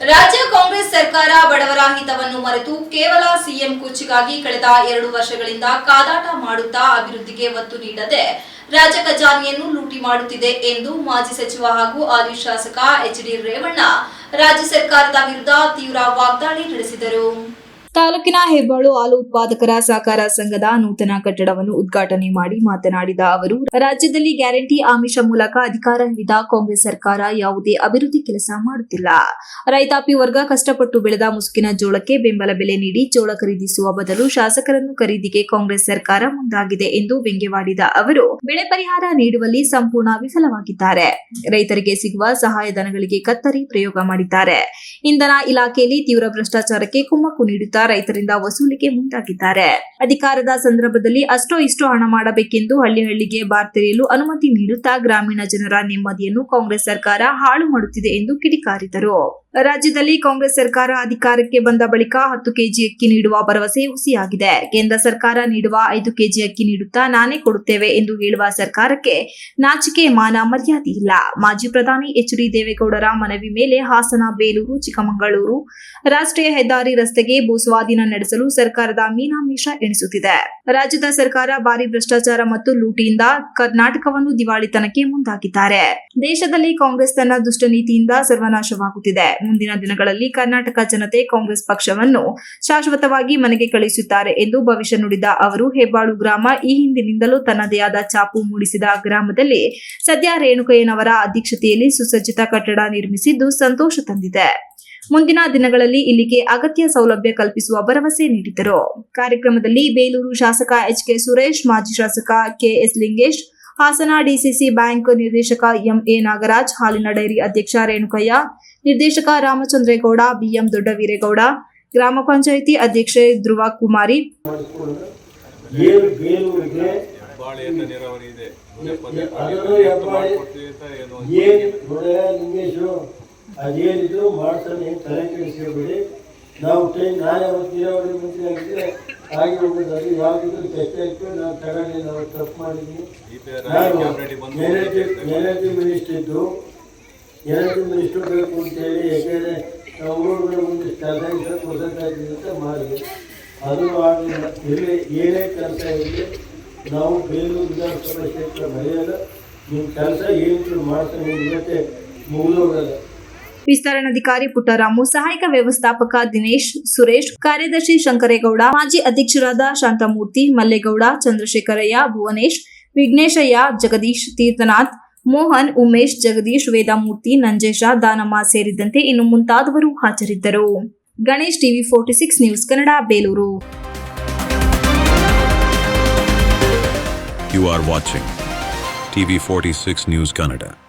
ರಾಜ್ಯ ಕಾಂಗ್ರೆಸ್ ಸರ್ಕಾರ ಬಡವರ ಹಿತವನ್ನು ಮರೆತು ಕೇವಲ ಸಿಎಂ ಕುರ್ಚಿಗಾಗಿ ಕಳೆದ ಎರಡು ವರ್ಷಗಳಿಂದ ಕಾದಾಟ ಮಾಡುತ್ತಾ ಅಭಿವೃದ್ಧಿಗೆ ಒತ್ತು ನೀಡದೆ ರಾಜ್ಯ ಖಜಾನೆಯನ್ನು ಲೂಟಿ ಮಾಡುತ್ತಿದೆ ಎಂದು ಮಾಜಿ ಸಚಿವ ಹಾಗೂ ಹಾಲಿ ಶಾಸಕ ಎಚ್ ಡಿ ರೇವಣ್ಣ ರಾಜ್ಯ ಸರ್ಕಾರದ ವಿರುದ್ಧ ತೀವ್ರ ವಾಗ್ದಾಳಿ ನಡೆಸಿದರು. ತಾಲೂಕಿನ ಹೆಬ್ಬಾಳು ಹಾಲು ಉತ್ಪಾದಕರ ಸಹಕಾರ ಸಂಘದ ನೂತನ ಕಟ್ಟಡವನ್ನು ಉದ್ಘಾಟನೆ ಮಾಡಿ ಮಾತನಾಡಿದ ಅವರು, ರಾಜ್ಯದಲ್ಲಿ ಗ್ಯಾರಂಟಿ ಆಮಿಷ ಮೂಲಕ ಅಧಿಕಾರ ಹಿಡಿದ ಕಾಂಗ್ರೆಸ್ ಸರ್ಕಾರ ಯಾವುದೇ ಅಭಿವೃದ್ಧಿ ಕೆಲಸ ಮಾಡುತ್ತಿಲ್ಲ. ರೈತಾಪಿ ವರ್ಗ ಕಷ್ಟಪಟ್ಟು ಬೆಳೆದ ಮುಸುಕಿನ ಜೋಳಕ್ಕೆ ಬೆಂಬಲ ಬೆಲೆ ನೀಡಿ ಜೋಳ ಖರೀದಿಸುವ ಬದಲು ಶಾಸಕರನ್ನು ಖರೀದಿಗೆ ಕಾಂಗ್ರೆಸ್ ಸರ್ಕಾರ ಮುಂದಾಗಿದೆ ಎಂದು ವ್ಯಂಗ್ಯವಾಡಿದ ಅವರು, ಬೆಳೆ ಪರಿಹಾರ ನೀಡುವಲ್ಲಿ ಸಂಪೂರ್ಣ ವಿಫಲವಾಗಿದ್ದಾರೆ. ರೈತರಿಗೆ ಸಿಗುವ ಸಹಾಯಧನಗಳಿಗೆ ಕತ್ತರಿ ಪ್ರಯೋಗ ಮಾಡಿದ್ದಾರೆ. ಇಂಧನ ಇಲಾಖೆಯಲ್ಲಿ ತೀವ್ರ ಭ್ರಷ್ಟಾಚಾರಕ್ಕೆ ಕುಮ್ಮಕ್ಕು ನೀಡುತ್ತಾ ರೈತರಿಂದ ವಸೂಲಿಗೆ ಮುಂದಾಗಿದ್ದಾರೆ ಅಧಿಕಾರದ ಸಂದರ್ಭದಲ್ಲಿ ಅಷ್ಟೋ ಇಷ್ಟೋ ಹಣ ಮಾಡಬೇಕೆಂದು ಹಳ್ಳಿ ಹಳ್ಳಿಗೆ ಬಾರ್ ತೆರೆಯಲು ಅನುಮತಿ ನೀಡುತ್ತಾ ಗ್ರಾಮೀಣ ಜನರ ನೆಮ್ಮದಿಯನ್ನು ಕಾಂಗ್ರೆಸ್ ಸರ್ಕಾರ ಹಾಳು ಮಾಡುತ್ತಿದೆ ಎಂದು ಕಿಡಿಕಾರಿದರು. ರಾಜ್ಯದಲ್ಲಿ ಕಾಂಗ್ರೆಸ್ ಸರ್ಕಾರ ಅಧಿಕಾರಕ್ಕೆ ಬಂದ ಬಳಿಕ ಹತ್ತು ಕೆಜಿ ಅಕ್ಕಿ ನೀಡುವ ಭರವಸೆ ಹುಸಿಯಾಗಿದೆ. ಕೇಂದ್ರ ಸರ್ಕಾರ ನೀಡುವ ಐದು ಕೆಜಿ ಅಕ್ಕಿ ನೀಡುತ್ತಾ ನಾನೇ ಕೊಡುತ್ತೇವೆ ಎಂದು ಹೇಳುವ ಸರ್ಕಾರಕ್ಕೆ ನಾಚಿಕೆ ಮಾನ ಮರ್ಯಾದೆ ಇಲ್ಲ. ಮಾಜಿ ಪ್ರಧಾನಿ ಎಚ್ ಡಿ ದೇವೇಗೌಡರ ಮನವಿ ಮೇಲೆ ಹಾಸನ, ಬೇಲೂರು, ಚಿಕ್ಕಮಗಳೂರು ರಾಷ್ಟ್ರೀಯ ಹೆದ್ದಾರಿ ರಸ್ತೆಗೆ ಭೂಸ್ವಾಧೀನ ನಡೆಸಲು ಸರ್ಕಾರದ ಮೀನಾಮೀಷ ಎಣಿಸುತ್ತಿದೆ. ರಾಜ್ಯದ ಸರ್ಕಾರ ಭಾರಿ ಭ್ರಷ್ಟಾಚಾರ ಮತ್ತು ಲೂಟಿಯಿಂದ ಕರ್ನಾಟಕವನ್ನು ದಿವಾಳಿತನಕ್ಕೆ ಮುಂದಾಗಿದ್ದಾರೆ. ದೇಶದಲ್ಲಿ ಕಾಂಗ್ರೆಸ್ ತನ್ನ ದುಷ್ಟ ನೀತಿಯಿಂದ ಸರ್ವನಾಶವಾಗುತ್ತಿದೆ. ಮುಂದಿನ ದಿನಗಳಲ್ಲಿ ಕರ್ನಾಟಕ ಜನತೆ ಕಾಂಗ್ರೆಸ್ ಪಕ್ಷವನ್ನು ಶಾಶ್ವತವಾಗಿ ಮನೆಗೆ ಕಳುಹಿಸುತ್ತಾರೆ ಎಂದು ಭವಿಷ್ಯ ನುಡಿದ ಅವರು, ಹೆಬ್ಬಾಳು ಗ್ರಾಮ ಈ ಹಿಂದಿನಿಂದಲೂ ತನ್ನದೇ ಆದ ಚಾಪು ಮೂಡಿಸಿದ ಗ್ರಾಮದಲ್ಲಿ ಸದ್ಯ ರೇಣುಕಯ್ಯನವರ ಅಧ್ಯಕ್ಷತೆಯಲ್ಲಿ ಸುಸಜ್ಜಿತ ಕಟ್ಟಡ ನಿರ್ಮಿಸಿದ್ದು ಸಂತೋಷ ತಂದಿದೆ. ಮುಂದಿನ ದಿನಗಳಲ್ಲಿ ಇಲ್ಲಿಗೆ ಅಗತ್ಯ ಸೌಲಭ್ಯ ಕಲ್ಪಿಸುವ ಭರವಸೆ ನೀಡಿದರು. ಕಾರ್ಯಕ್ರಮದಲ್ಲಿ ಬೇಲೂರು ಶಾಸಕ ಎಚ್ ಕೆ ಸುರೇಶ್, ಮಾಜಿ ಶಾಸಕ K S Lingesh Hassan DCC bank ನಿರ್ದೇಶಕ ಎಂಎ ನಾಗರಾಜ್ ಹಾಲಿನ ಡೈರಿ ಅಧ್ಯಕ್ಷ ರೇಣುಕಯ್ಯ ನಿರ್ದೇಶಕ ರಾಮಚಂದ್ರೇಗೌಡ ಬಿಎಂ ದೊಡ್ಡವೀರೇಗೌಡ ಗ್ರಾಮ ಪಂಚಾಯಿತಿ ಅಧ್ಯಕ್ಷೆ ಧ್ರುವ ಕುಮಾರಿ ನಾವು ಆಗಿ ಹೋಗೋದು ಅದು ಯಾವುದಿದ್ರು ಕೆಟ್ಟ ಇತ್ತು ನಾವು ತಗೊಂಡು ನಾವು ತಪ್ಪು ಮಾಡಿದ್ವಿ ನಾನು ಎನರ್ಜಿ ಎನರ್ಜಿ ಮಿನಿಸ್ಟರ್ ಇದ್ದು ಎನರ್ಜಿ ಮಿನಿಸ್ಟರ್ ಬೇಕು ಅಂತೇಳಿ ಯಾಕೆಂದರೆ ನಾವು ಊರುಗಳ ಮುಂದೆ ಸ್ಟಾರ್ಟ್ ಆಗಿದೆ ಅಂತ ಮಾಡಿದ್ವಿ. ಅದು ಆಗಲಿಲ್ಲ. ಇಲ್ಲಿ ಏನೇ ಕೆಲಸ ಇರಲಿ, ನಾವು ಬೇಲೂರು ವಿಧಾನಸಭಾ ಕ್ಷೇತ್ರ ಮರೆಯಲ್ಲ ನಿಮ್ಮ ಕೆಲಸ ಏನು ಮಾಡ್ತಾನೆ ಜೊತೆ ಮುಗಿದೋಗಲ್ಲ ವಿಸ್ತರಣಾಧಿಕಾರಿ ಪುಟ್ಟರಾಮು, ಸಹಾಯಕ ವ್ಯವಸ್ಥಾಪಕ ದಿನೇಶ್ ಸುರೇಶ್, ಕಾರ್ಯದರ್ಶಿ ಶಂಕರೇಗೌಡ, ಮಾಜಿ ಅಧ್ಯಕ್ಷರಾದ ಶಾಂತಮೂರ್ತಿ ಮಲ್ಲೇಗೌಡ, ಚಂದ್ರಶೇಖರಯ್ಯ, ಭುವನೇಶ್, ವಿಘ್ನೇಶಯ್ಯ, ಜಗದೀಶ್ ತೀರ್ಥನಾಥ್, ಮೋಹನ್, ಉಮೇಶ್, ಜಗದೀಶ್, ವೇದಾಮೂರ್ತಿ, ನಂಜೇಶ, ದಾನಮ್ಮ ಸೇರಿದಂತೆ ಇನ್ನು ಮುಂತಾದವರು ಹಾಜರಿದ್ದರು Ganesh TV forty six news Kannada, Belur You are watching TV46 News Kannada.